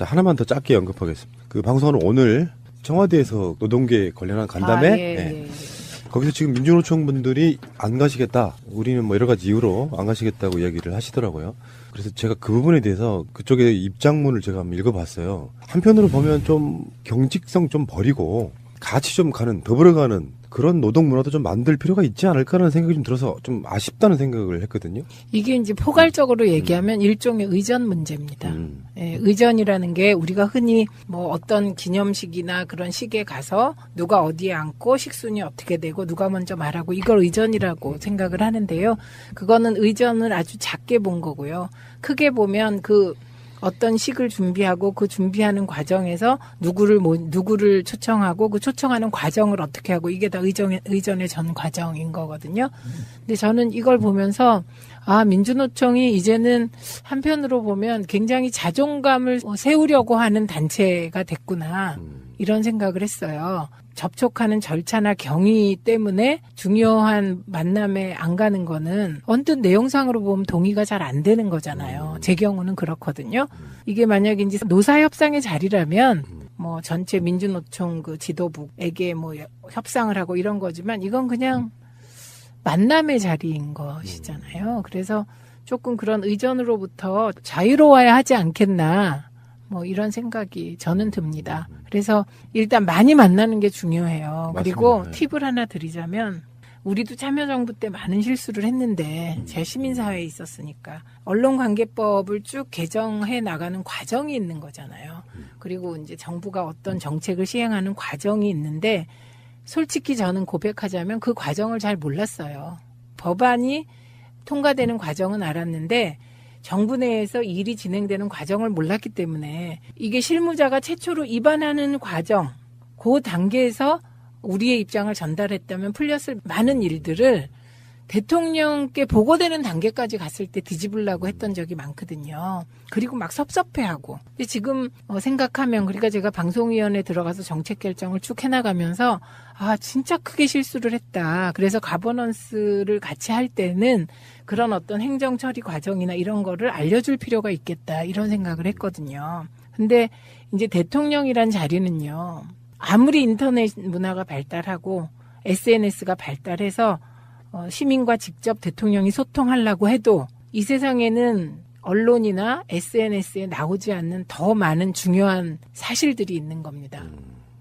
자, 하나만 더 짧게 언급하겠습니다. 그 방송은 오늘 청와대에서 노동계 관련한 간담회 아, 예, 예. 예. 거기서 지금 민주노총 분들이 안 가시겠다. 우리는 뭐 여러 가지 이유로 안 가시겠다고 이야기를 하시더라고요. 그래서 제가 그 부분에 대해서 그쪽의 입장문을 제가 한번 읽어봤어요. 한편으로 보면 좀 경직성 좀 버리고 같이 좀 가는 더불어 가는 그런 노동 문화도 좀 만들 필요가 있지 않을까라는 생각이 좀 들어서 좀 아쉽다는 생각을 했거든요. 이게 이제 포괄적으로 얘기하면 일종의 의전 문제입니다. 음. 예, 의전이라는 게 우리가 흔히 뭐 어떤 기념식이나 그런 식에 가서 누가 어디에 앉고 식순이 어떻게 되고 누가 먼저 말하고 이걸 의전이라고 생각을 하는데요. 그거는 의전을 아주 작게 본 거고요. 크게 보면 그 어떤 식을 준비하고 그 준비하는 과정에서 누구를 모, 누구를 초청하고 그 초청하는 과정을 어떻게 하고 이게 다 의전 의전의 전 과정인 거거든요. 근데 저는 이걸 보면서 아 민주노총이 이제는 한편으로 보면 굉장히 자존감을 세우려고 하는 단체가 됐구나 음. 이런 생각을 했어요. 접촉하는 절차나 경위 때문에 중요한 만남에 안 가는 거는 언뜻 내용상으로 보면 동의가 잘 안 되는 거잖아요. 제 경우는 그렇거든요. 이게 만약에 이제 노사협상의 자리라면 뭐 전체 민주노총 그 지도부에게 뭐 협상을 하고 이런 거지만 이건 그냥 만남의 자리인 것이잖아요. 그래서 조금 그런 의전으로부터 자유로워야 하지 않겠나. 뭐 이런 생각이 저는 듭니다. 그래서 일단 많이 만나는 게 중요해요. 그리고 맞습니다. 네. 팁을 하나 드리자면 우리도 참여정부 때 많은 실수를 했는데 제 시민사회에 있었으니까 언론관계법을 쭉 개정해 나가는 과정이 있는 거잖아요. 그리고 이제 정부가 어떤 정책을 시행하는 과정이 있는데 솔직히 저는 고백하자면 그 과정을 잘 몰랐어요. 법안이 통과되는 과정은 알았는데 정부 내에서 일이 진행되는 과정을 몰랐기 때문에 이게 실무자가 최초로 입안하는 과정, 그 단계에서 우리의 입장을 전달했다면 풀렸을 많은 일들을 대통령께 보고되는 단계까지 갔을 때 뒤집으려고 했던 적이 많거든요. 그리고 막 섭섭해하고. 근데 지금 어, 생각하면 그러니까 제가 방송위원회 들어가서 정책 결정을 쭉 해나가면서 아 진짜 크게 실수를 했다. 그래서 가버넌스를 같이 할 때는 그런 어떤 행정 처리 과정이나 이런 거를 알려줄 필요가 있겠다 이런 생각을 했거든요. 근데 이제 대통령이란 자리는요. 아무리 인터넷 문화가 발달하고 SNS가 발달해서 어, 시민과 직접 대통령이 소통하려고 해도 이 세상에는 언론이나 SNS에 나오지 않는 더 많은 중요한 사실들이 있는 겁니다.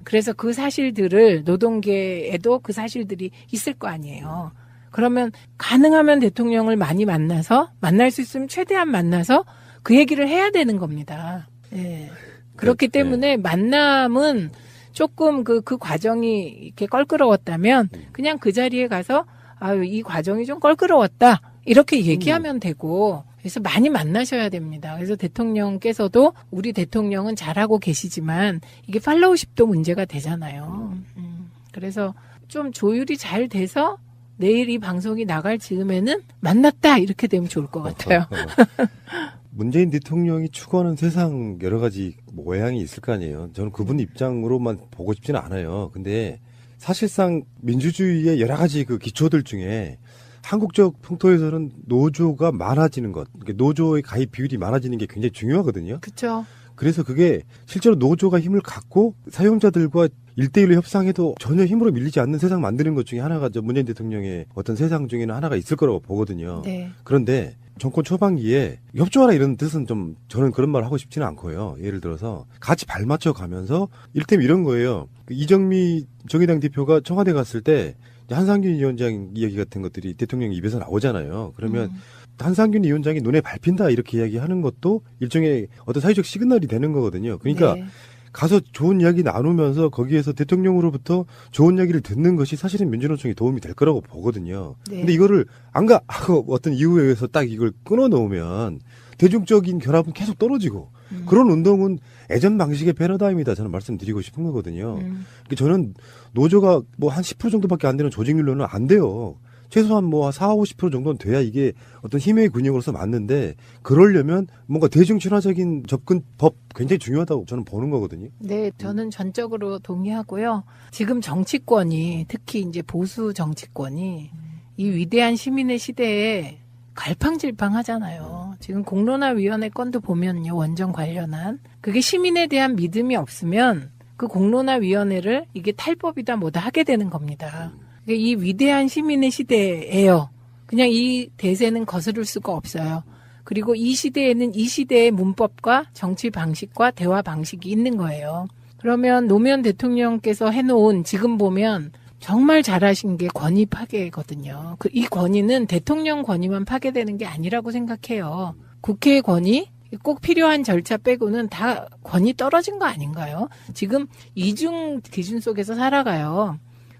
그래서 그 사실들을 노동계에도 그 사실들이 있을 거 아니에요. 그러면 가능하면 대통령을 많이 만나서 만날 수 있으면 최대한 만나서 그 얘기를 해야 되는 겁니다. 예. 그렇기 네. 때문에 만남은 조금 그, 그 과정이 이렇게 껄끄러웠다면 그냥 그 자리에 가서 아유, 이 과정이 좀 껄끄러웠다. 이렇게 얘기하면 되고 그래서 많이 만나셔야 됩니다. 그래서 대통령께서도 우리 대통령은 잘하고 계시지만 이게 팔로우십도 문제가 되잖아요. 음, 그래서 좀 조율이 잘 돼서 내일 이 방송이 나갈 즈음에는 만났다 이렇게 되면 좋을 것 같아요. 문재인 대통령이 추구하는 세상 여러 가지 모양이 있을 거 아니에요. 저는 그분 입장으로만 보고 싶지는 않아요. 근데 사실상 민주주의의 여러 가지 그 기초들 중에 한국적 풍토에서는 노조가 많아지는 것, 그러니까 노조의 가입 비율이 많아지는 게 굉장히 중요하거든요. 그렇죠. 그래서 그게 실제로 노조가 힘을 갖고 사용자들과 일대일로 협상해도 전혀 힘으로 밀리지 않는 세상 만드는 것 중에 하나가 저 문재인 대통령의 어떤 세상 중에는 하나가 있을 거라고 보거든요. 네. 그런데 정권 초반기에 협조하라 이런 뜻은 좀 저는 그런 말 하고 싶지는 않고요. 예를 들어서 같이 발맞춰 가면서 일테면 이런 거예요. 그 이정미 정의당 대표가 청와대 갔을 때 한상균 위원장 이야기 같은 것들이 대통령 입에서 나오잖아요. 그러면 음. 한상균 위원장이 눈에 밟힌다 이렇게 이야기하는 것도 일종의 어떤 사회적 시그널이 되는 거거든요. 그러니까 네. 가서 좋은 이야기 나누면서 거기에서 대통령으로부터 좋은 이야기를 듣는 것이 사실은 민주노총이 도움이 될 거라고 보거든요. 네. 근데 이거를 안 가 하고 어떤 이유에 의해서 딱 이걸 끊어 놓으면 대중적인 결합은 계속 떨어지고 음. 그런 운동은 예전 방식의 패러다임이다 저는 말씀드리고 싶은 거거든요. 음. 그러니까 저는 노조가 뭐 한 10% 정도밖에 안 되는 조직률로는 안 돼요. 최소한 뭐 4, 50% 정도는 돼야 이게 어떤 힘의 근육으로서 맞는데 그러려면 뭔가 대중 친화적인 접근법 굉장히 중요하다고 저는 보는 거거든요. 네, 저는 전적으로 동의하고요. 지금 정치권이 특히 이제 보수 정치권이 이 위대한 시민의 시대에 갈팡질팡 하잖아요. 지금 공론화위원회 건도 보면요, 원전 관련한 그게 시민에 대한 믿음이 없으면 그 공론화위원회를 이게 탈법이다 뭐다 하게 되는 겁니다. 그러니까 이 위대한 시민의 시대예요. 그냥 이 대세는 거스를 수가 없어요. 그리고 이 시대에는 이 시대의 문법과 정치 방식과 대화 방식이 있는 거예요. 그러면 노무현 대통령께서 해놓은 지금 보면 정말 잘하신 게 권위 파괴거든요. 그 이 권위는 대통령 권위만 파괴되는 게 아니라고 생각해요. 국회의 권위 꼭 필요한 절차 빼고는 다 권위 떨어진 거 아닌가요? 지금 이중 기준 속에서 살아가요.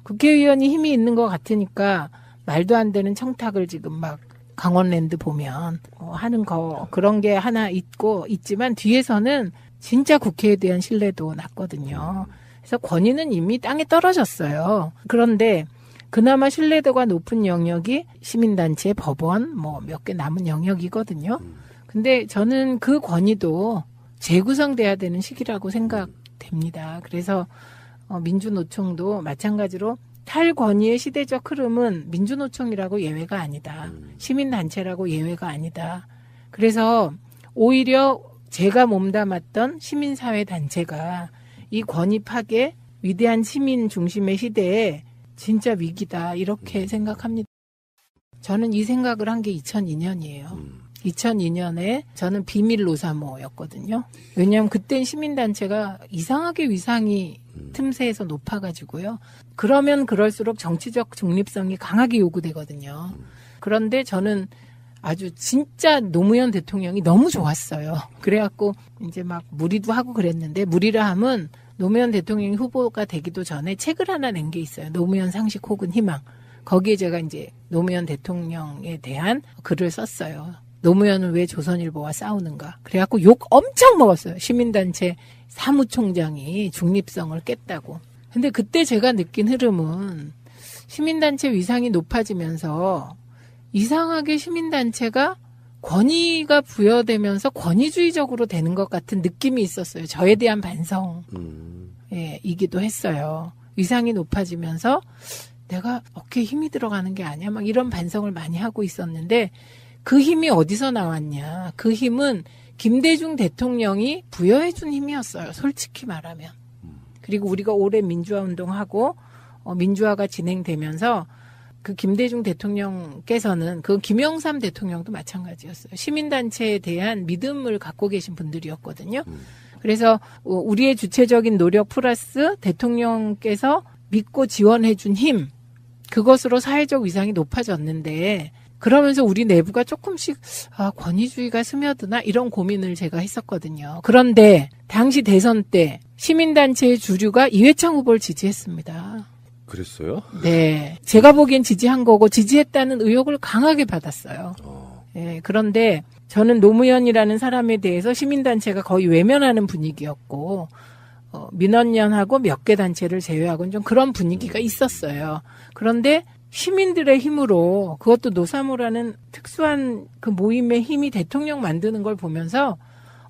국회의원이 힘이 있는 것 같으니까 말도 안 되는 청탁을 지금 막 강원랜드 보면 어, 하는 거 그런 게 하나 있고 있지만 뒤에서는 진짜 국회에 대한 신뢰도 낮거든요. 그래서 권위는 이미 땅에 떨어졌어요. 그런데 그나마 신뢰도가 높은 영역이 시민단체, 법원, 뭐 몇 개 남은 영역이거든요. 근데 저는 그 권위도 재구성돼야 되는 시기라고 생각됩니다. 그래서 어, 민주노총도 마찬가지로 탈권위의 시대적 흐름은 민주노총이라고 예외가 아니다. 시민단체라고 예외가 아니다. 그래서 오히려 제가 몸담았던 시민사회 단체가 이 권위 파괴, 위대한 시민 중심의 시대에 진짜 위기다. 이렇게 생각합니다. 저는 이 생각을 한 게 2002년이에요. 2002년에 저는 비밀 노사모였거든요. 왜냐하면 그땐 시민단체가 이상하게 위상이 틈새에서 높아가지고요. 그러면 그럴수록 정치적 중립성이 강하게 요구되거든요. 그런데 저는 아주 진짜 노무현 대통령이 너무 좋았어요. 그래갖고 이제 막 무리도 하고 그랬는데 무리라 함은 노무현 대통령이 후보가 되기도 전에 책을 하나 낸 게 있어요. 노무현 상식 혹은 희망. 거기에 제가 이제 노무현 대통령에 대한 글을 썼어요. 노무현은 왜 조선일보와 싸우는가. 그래갖고 욕 엄청 먹었어요. 시민단체 사무총장이 중립성을 깼다고. 근데 그때 제가 느낀 흐름은 시민단체 위상이 높아지면서 이상하게 시민단체가 권위가 부여되면서 권위주의적으로 되는 것 같은 느낌이 있었어요. 저에 대한 반성. 음, 예, 이기도 했어요. 위상이 높아지면서 내가 어깨에 힘이 들어가는 게 아니야. 막 이런 반성을 많이 하고 있었는데 그 힘이 어디서 나왔냐. 그 힘은 김대중 대통령이 부여해준 힘이었어요. 솔직히 말하면. 그리고 우리가 오래 민주화 운동하고 어, 민주화가 진행되면서 그 김대중 대통령께서는 그 김영삼 대통령도 마찬가지였어요. 시민단체에 대한 믿음을 갖고 계신 분들이었거든요. 그래서 어, 우리의 주체적인 노력 플러스 대통령께서 믿고 지원해준 힘 그것으로 사회적 위상이 높아졌는데 그러면서 우리 내부가 조금씩 아, 권위주의가 스며드나 이런 고민을 제가 했었거든요. 그런데 당시 대선 때 시민단체의 주류가 이회창 후보를 지지했습니다. 그랬어요? 네. 제가 보기엔 지지한 거고 지지했다는 의혹을 강하게 받았어요. 어, 예, 그런데 저는 노무현이라는 사람에 대해서 시민단체가 거의 외면하는 분위기였고, 어, 민원연하고 몇 개 단체를 제외하고는 좀 그런 분위기가 있었어요. 그런데 시민들의 힘으로 그것도 노사모라는 특수한 그 모임의 힘이 대통령 만드는 걸 보면서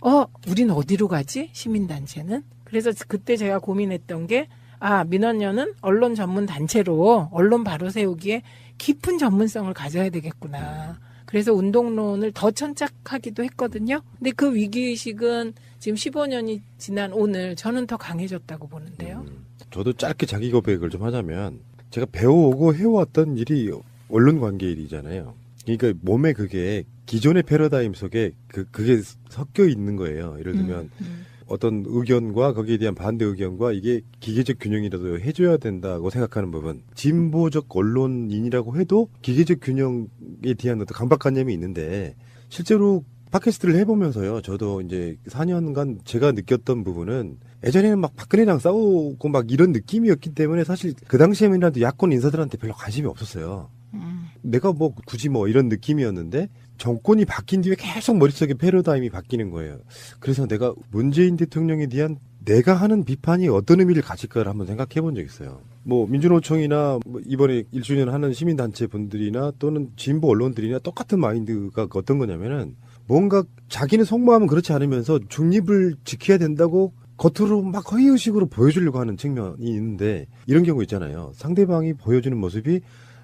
어, 우린 어디로 가지? 시민단체는? 그래서 그때 제가 고민했던 게 아, 민원연은 언론 전문 단체로 언론 바로 세우기에 깊은 전문성을 가져야 되겠구나. 그래서 운동론을 더 천착하기도 했거든요. 근데 그 위기의식은 지금 15년이 지난 오늘 저는 더 강해졌다고 보는데요. 저도 짧게 자기 고백을 좀 하자면 제가 배워오고 해왔던 일이 언론 관계 일이잖아요. 그러니까 몸에 그게 기존의 패러다임 속에 그 그게 섞여 있는 거예요. 예를 들면 음, 음. 어떤 의견과 거기에 대한 반대 의견과 이게 기계적 균형이라도 해줘야 된다고 생각하는 부분. 진보적 언론인이라고 해도 기계적 균형에 대한 어떤 강박관념이 있는데 실제로 팟캐스트를 해보면서요. 저도 이제 4년간 제가 느꼈던 부분은 예전에는 막 박근혜랑 싸우고 막 이런 느낌이었기 때문에 사실 그 당시에는라도 야권 인사들한테 별로 관심이 없었어요. 음. 내가 뭐 굳이 뭐 이런 느낌이었는데 정권이 바뀐 뒤에 계속 머릿속에 패러다임이 바뀌는 거예요. 그래서 내가 문재인 대통령에 대한 내가 하는 비판이 어떤 의미를 가질까를 한번 생각해 본 적 있어요. 뭐 민주노총이나 뭐 이번에 1주년 하는 시민단체 분들이나 또는 진보 언론들이나 똑같은 마인드가 어떤 거냐면은 뭔가 자기는 속마음은 그렇지 않으면서 중립을 지켜야 된다고 겉으로 막 허위의식으로 보여주려고 하는 측면이 있는데 이런 경우 있잖아요. 상대방이 보여주는 모습이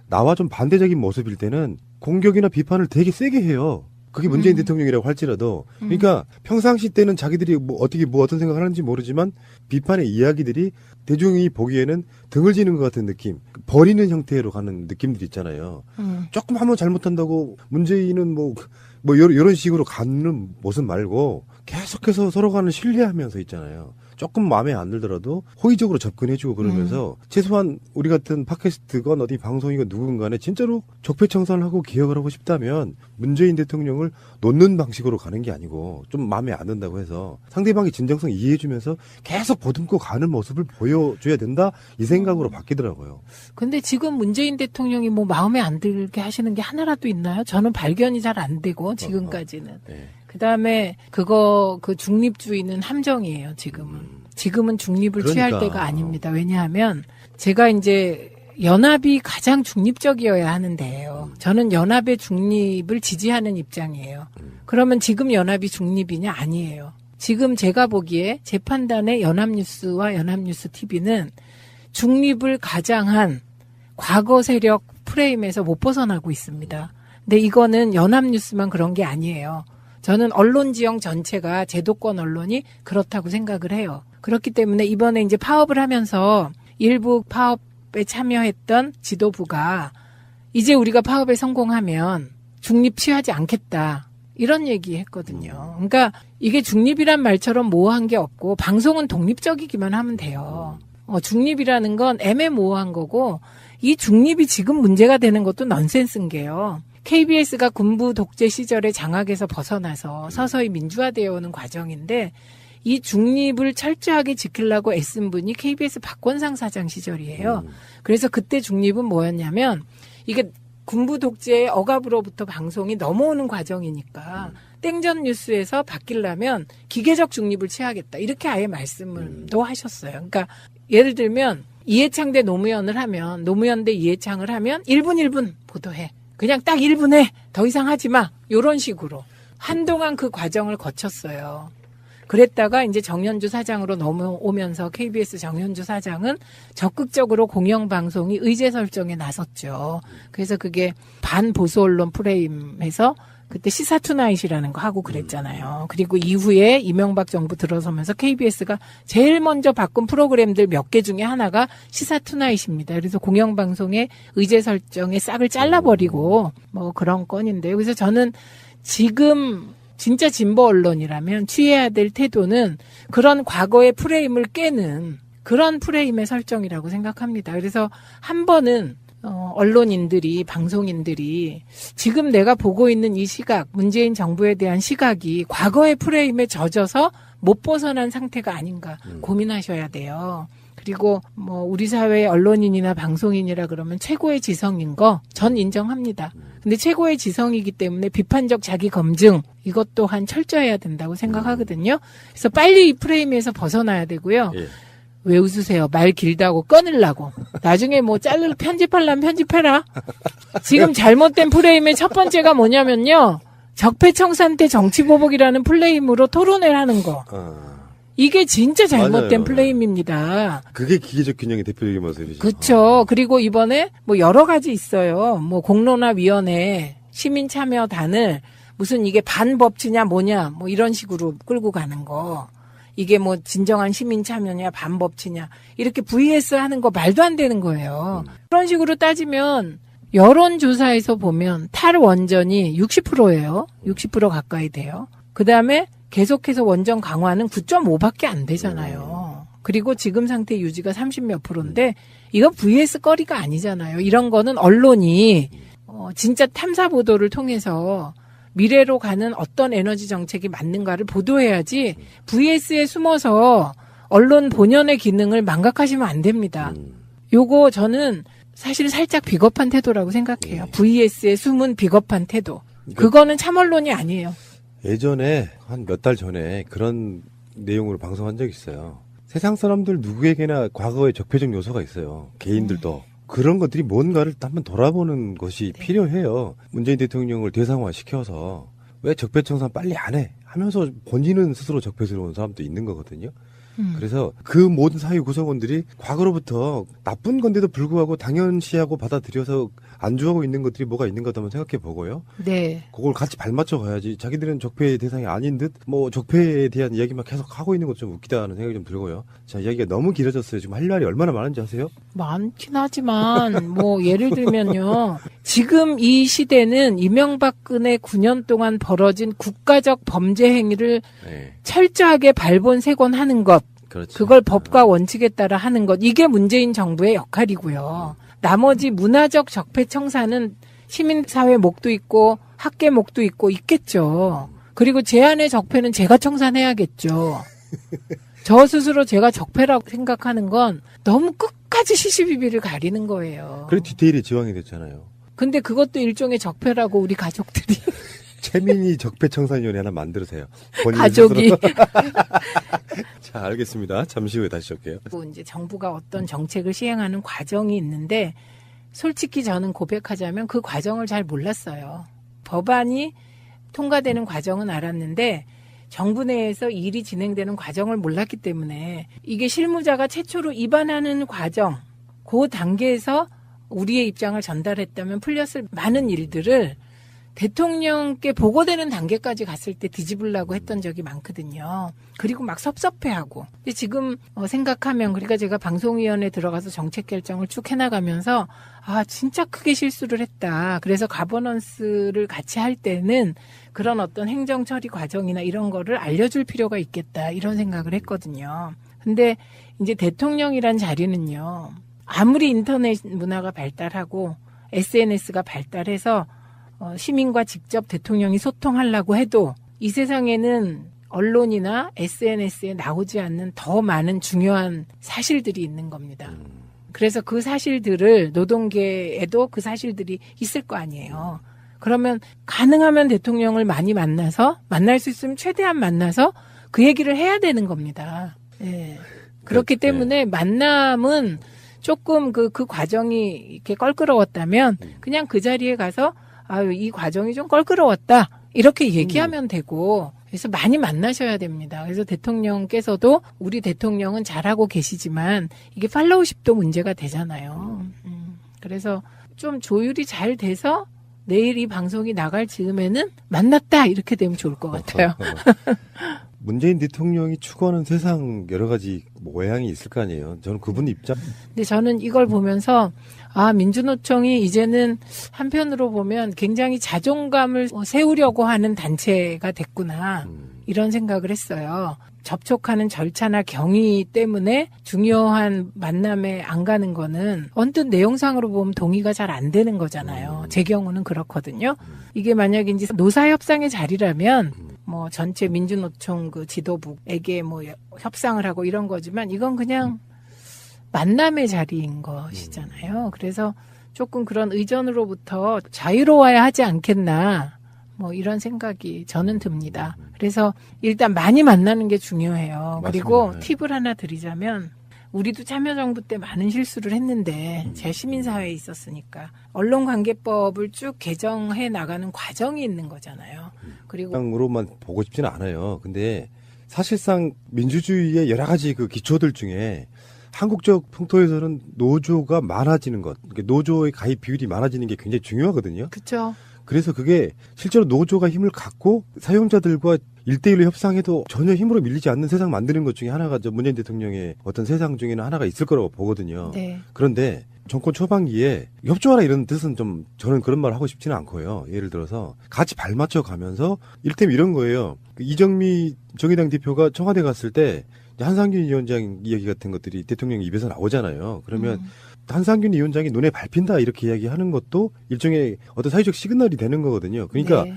나와 좀 반대적인 모습일 때는 공격이나 비판을 되게 세게 해요. 그게 문재인 음. 대통령이라고 할지라도 그러니까 평상시 때는 자기들이 뭐 어떻게 뭐 어떤 생각을 하는지 모르지만 비판의 이야기들이 대중이 보기에는 등을 지는 것 같은 느낌 버리는 형태로 가는 느낌들이 있잖아요. 음. 조금 한번 잘못한다고 문재인은 뭐, 뭐, 요- 요런 식으로 가는 모습 말고 계속해서 서로 간을 신뢰하면서 있잖아요. 조금 마음에 안 들더라도 호의적으로 접근해주고 그러면서 최소한 우리 같은 팟캐스트건 어디 방송이건 누군 간에 진짜로 적폐청산을 하고 개혁을 하고 싶다면 문재인 대통령을 놓는 방식으로 가는 게 아니고 좀 마음에 안 든다고 해서 상대방의 진정성 이해해주면서 계속 보듬고 가는 모습을 보여줘야 된다 이 생각으로 바뀌더라고요. 근데 지금 문재인 대통령이 뭐 마음에 안 들게 하시는 게 하나라도 있나요? 저는 발견이 잘 안 되고 지금까지는. 네. 그 다음에 그거 그 중립주의는 함정이에요. 지금은. 지금은 중립을 취할 그러니까. 때가 아닙니다. 왜냐하면 제가 이제 연합이 가장 중립적이어야 하는데요. 저는 연합의 중립을 지지하는 입장이에요. 그러면 지금 연합이 중립이냐? 아니에요. 지금 제가 보기에 제 판단에 연합뉴스와 연합뉴스 TV는 중립을 가장한 과거 세력 프레임에서 못 벗어나고 있습니다. 근데 이거는 연합뉴스만 그런 게 아니에요. 저는 언론 지형 전체가 제도권 언론이 그렇다고 생각을 해요. 그렇기 때문에 이번에 이제 파업을 하면서 일부 파업에 참여했던 지도부가 이제 우리가 파업에 성공하면 중립 취하지 않겠다. 이런 얘기 했거든요. 그러니까 이게 중립이란 말처럼 모호한 게 없고 방송은 독립적이기만 하면 돼요. 어, 중립이라는 건 애매모호한 거고 이 중립이 지금 문제가 되는 것도 넌센스인 게요. KBS가 군부 독재 시절의 장악에서 벗어나서 서서히 민주화되어 오는 과정인데 이 중립을 철저하게 지키려고 애쓴 분이 KBS 박권상 사장 시절이에요. 그래서 그때 중립은 뭐였냐면 이게 군부 독재의 억압으로부터 방송이 넘어오는 과정이니까 땡전 뉴스에서 바뀌려면 기계적 중립을 취하겠다 이렇게 아예 말씀을 또 하셨어요. 그러니까 예를 들면 이해창 대 노무현을 하면 노무현 대 이해창을 하면 1분 1분 보도해. 그냥 딱 1분 해. 더 이상 하지 마. 요런 식으로 한동안 그 과정을 거쳤어요. 그랬다가 이제 정현주 사장으로 넘어오면서 KBS 정현주 사장은 적극적으로 공영방송이 의제 설정에 나섰죠. 그래서 그게 반보수 언론 프레임에서 그때 시사 투나잇이라는 거 하고 그랬잖아요. 그리고 이후에 이명박 정부 들어서면서 KBS가 제일 먼저 바꾼 프로그램들 몇 개 중에 하나가 시사 투나잇입니다. 그래서 공영방송의 의제 설정에 싹을 잘라버리고 뭐 그런 건인데요. 그래서 저는 지금 진짜 진보 언론이라면 취해야 될 태도는 그런 과거의 프레임을 깨는 그런 프레임의 설정이라고 생각합니다. 그래서 한 번은 어, 언론인들이 방송인들이 지금 내가 보고 있는 이 시각 문재인 정부에 대한 시각이 과거의 프레임에 젖어서 못 벗어난 상태가 아닌가 고민하셔야 돼요. 그리고 뭐 우리 사회의 언론인이나 방송인이라 그러면 최고의 지성인 거 전 인정합니다. 근데 최고의 지성이기 때문에 비판적 자기 검증 이것 또한 철저해야 된다고 생각하거든요. 그래서 빨리 이 프레임에서 벗어나야 되고요. 예. 왜 웃으세요? 말 길다고 끊으려고. 나중에 뭐 자르 편집하려면 편집해라. 지금 잘못된 프레임의 첫 번째가 뭐냐면요. 적폐청산 때 정치보복이라는 플레임으로 토론을 하는 거. 아, 이게 진짜 잘못된 맞아요. 플레임입니다. 그게 기계적 균형의 대표적인 모습이죠. 그렇죠. 그리고 이번에 뭐 여러 가지 있어요. 뭐 공론화 위원회 시민 참여단을 무슨 이게 반법치냐 뭐냐 뭐 이런 식으로 끌고 가는 거. 이게 뭐 진정한 시민 참여냐 반법치냐 이렇게 VS 하는 거 말도 안 되는 거예요. 그런 식으로 따지면 여론조사에서 보면 탈원전이 60%예요. 60% 가까이 돼요. 그 다음에 계속해서 원전 강화는 9.5밖에 안 되잖아요. 그리고 지금 상태 유지가 30몇 프로인데 이거 VS 거리가 아니잖아요. 이런 거는 언론이 어, 진짜 탐사 보도를 통해서 미래로 가는 어떤 에너지 정책이 맞는가를 보도해야지 VS에 숨어서 언론 본연의 기능을 망각하시면 안 됩니다. 요거 저는 사실 살짝 비겁한 태도라고 생각해요. VS에 숨은 비겁한 태도. 그거는 참언론이 아니에요. 예전에 한 몇 달 전에 그런 내용으로 방송한 적이 있어요. 세상 사람들 누구에게나 과거의 적폐적 요소가 있어요. 개인들도. 그런 것들이 뭔가를 한번 돌아보는 것이 필요해요. 문재인 대통령을 대상화 시켜서 왜 적폐청산 빨리 안 해? 하면서 본인은 스스로 적폐스러운 사람도 있는 거거든요. 음. 그래서 그 모든 사회 구성원들이 과거로부터 나쁜 건데도 불구하고 당연시하고 받아들여서 안주하고 있는 것들이 뭐가 있는 거다 한번 생각해 보고요. 네. 그걸 같이 발맞춰 가야지. 자기들은 적폐 대상이 아닌 듯 뭐 적폐에 대한 이야기만 계속 하고 있는 것 좀 웃기다는 생각이 좀 들고요. 자, 이야기가 너무 길어졌어요. 지금 할 말이 얼마나 많은지 아세요? 많긴 하지만 뭐 예를 들면요. 지금 이 시대는 이명박근혜 9년 동안 벌어진 국가적 범죄 행위를 네. 철저하게 발본색원하는 것, 그렇죠. 그걸 법과 원칙에 따라 하는 것, 이게 문재인 정부의 역할이고요. 나머지 문화적 적폐 청사는 시민사회 목도 있고 학계 목도 있고 있겠죠. 그리고 제 안의 적폐는 제가 청산해야겠죠. 저 스스로 제가 적폐라고 생각하는 건 너무 끝까지 시시비비를 가리는 거예요. 그래 디테일이 지왕이 됐잖아요. 근데 그것도 일종의 적폐라고 우리 가족들이 최민희 적폐청산위원회 하나 만들으세요. 가족이. 자, 알겠습니다. 잠시 후에 다시 올게요. 이제 정부가 어떤 정책을 시행하는 과정이 있는데 솔직히 저는 고백하자면 그 과정을 잘 몰랐어요. 법안이 통과되는 과정은 알았는데 정부 내에서 일이 진행되는 과정을 몰랐기 때문에 이게 실무자가 최초로 입안하는 과정, 그 단계에서 우리의 입장을 전달했다면 풀렸을 많은 일들을 대통령께 보고되는 단계까지 갔을 때 뒤집으려고 했던 적이 많거든요. 그리고 막 섭섭해하고. 근데 지금 어, 생각하면 그러니까 제가 방송위원회 들어가서 정책 결정을 쭉 해나가면서 아 진짜 크게 실수를 했다. 그래서 가버넌스를 같이 할 때는 그런 어떤 행정 처리 과정이나 이런 거를 알려줄 필요가 있겠다 이런 생각을 했거든요. 근데 이제 대통령이란 자리는요. 아무리 인터넷 문화가 발달하고 SNS가 발달해서 어, 시민과 직접 대통령이 소통하려고 해도 이 세상에는 언론이나 SNS에 나오지 않는 더 많은 중요한 사실들이 있는 겁니다. 그래서 그 사실들을 노동계에도 그 사실들이 있을 거 아니에요. 그러면 가능하면 대통령을 많이 만나서 만날 수 있으면 최대한 만나서 그 얘기를 해야 되는 겁니다. 예. 그렇기 네. 때문에 만남은 조금 그, 그 과정이 이렇게 껄끄러웠다면 그냥 그 자리에 가서 아유, 이 과정이 좀 껄끄러웠다. 이렇게 얘기하면 되고, 그래서 많이 만나셔야 됩니다. 그래서 대통령께서도 우리 대통령은 잘하고 계시지만 이게 팔로우십도 문제가 되잖아요. 음, 그래서 좀 조율이 잘 돼서 내일 이 방송이 나갈 즈음에는 만났다. 이렇게 되면 좋을 것 같아요. 문재인 대통령이 추구하는 세상 여러 가지 모양이 있을 거 아니에요. 저는 그분 입장 근데 저는 이걸 보면서 아 민주노총이 이제는 한편으로 보면 굉장히 자존감을 세우려고 하는 단체가 됐구나 음, 이런 생각을 했어요. 접촉하는 절차나 경위 때문에 중요한 만남에 안 가는 거는 언뜻 내용상으로 보면 동의가 잘 안 되는 거잖아요. 제 경우는 그렇거든요. 이게 만약에 이제 노사 협상의 자리라면 뭐 전체 민주노총 그 지도부에게 뭐 협상을 하고 이런 거지만 이건 그냥 만남의 자리인 것이잖아요. 그래서 조금 그런 의전으로부터 자유로워야 하지 않겠나. 뭐 이런 생각이 저는 듭니다. 그래서 일단 많이 만나는 게 중요해요. 그리고 맞습니다. 네. 팁을 하나 드리자면 우리도 참여정부 때 많은 실수를 했는데 제 시민사회에 있었으니까 언론관계법을 쭉 개정해 나가는 과정이 있는 거잖아요. 그리고 으로만 보고 싶지는 않아요. 근데 사실상 민주주의의 여러 가지 그 기초들 중에 한국적 풍토에서는 노조가 많아지는 것, 그러니까 노조의 가입 비율이 많아지는 게 굉장히 중요하거든요. 그쵸? 그래서 그게 실제로 노조가 힘을 갖고 사용자들과 일대일로 협상해도 전혀 힘으로 밀리지 않는 세상 만드는 것 중에 하나가 저 문재인 대통령의 어떤 세상 중에는 하나가 있을 거라고 보거든요. 네. 그런데 정권 초반기에 협조하라 이런 뜻은 좀 저는 그런 말 하고 싶지는 않고요. 예를 들어서 같이 발 맞춰 가면서 일테면 이런 거예요. 그 이정미 정의당 대표가 청와대 갔을 때 한상균 위원장 이야기 같은 것들이 대통령 입에서 나오잖아요. 그러면 음. 한상균 위원장이 눈에 밟힌다 이렇게 이야기하는 것도 일종의 어떤 사회적 시그널이 되는 거거든요. 그러니까 네.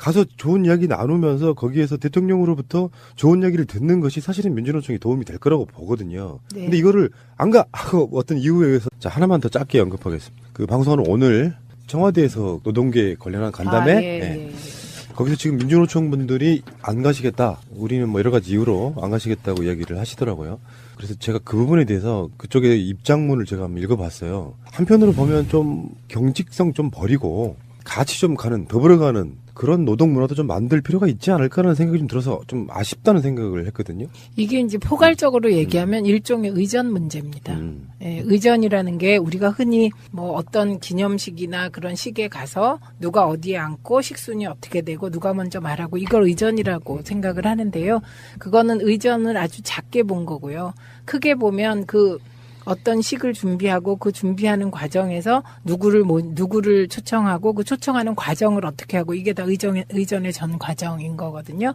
가서 좋은 이야기 나누면서 거기에서 대통령으로부터 좋은 이야기를 듣는 것이 사실은 민주노총이 도움이 될 거라고 보거든요. 네. 근데 이거를 안 가 하고 어떤 이유에 의해서 자 하나만 더 짧게 언급하겠습니다. 그 방송은 오늘 청와대에서 노동계 관련한 간담회 아, 예, 예. 예. 거기서 지금 민주노총 분들이 안 가시겠다. 우리는 뭐 여러 가지 이유로 안 가시겠다고 이야기를 하시더라고요. 그래서 제가 그 부분에 대해서 그쪽의 입장문을 제가 한번 읽어봤어요. 한편으로 보면 좀 경직성 좀 버리고 같이 좀 가는 더불어 가는 그런 노동 문화도 좀 만들 필요가 있지 않을까라는 생각이 좀 들어서 좀 아쉽다는 생각을 했거든요. 이게 이제 포괄적으로 얘기하면 일종의 의전 문제입니다. 음. 예, 의전이라는 게 우리가 흔히 뭐 어떤 기념식이나 그런 식에 가서 누가 어디에 앉고 식순이 어떻게 되고 누가 먼저 말하고 이걸 의전이라고 생각을 하는데요. 그거는 의전을 아주 작게 본 거고요. 크게 보면 그 어떤 식을 준비하고 그 준비하는 과정에서 누구를 모, 누구를 초청하고 그 초청하는 과정을 어떻게 하고 이게 다 의전, 의전의 전 과정인 거거든요.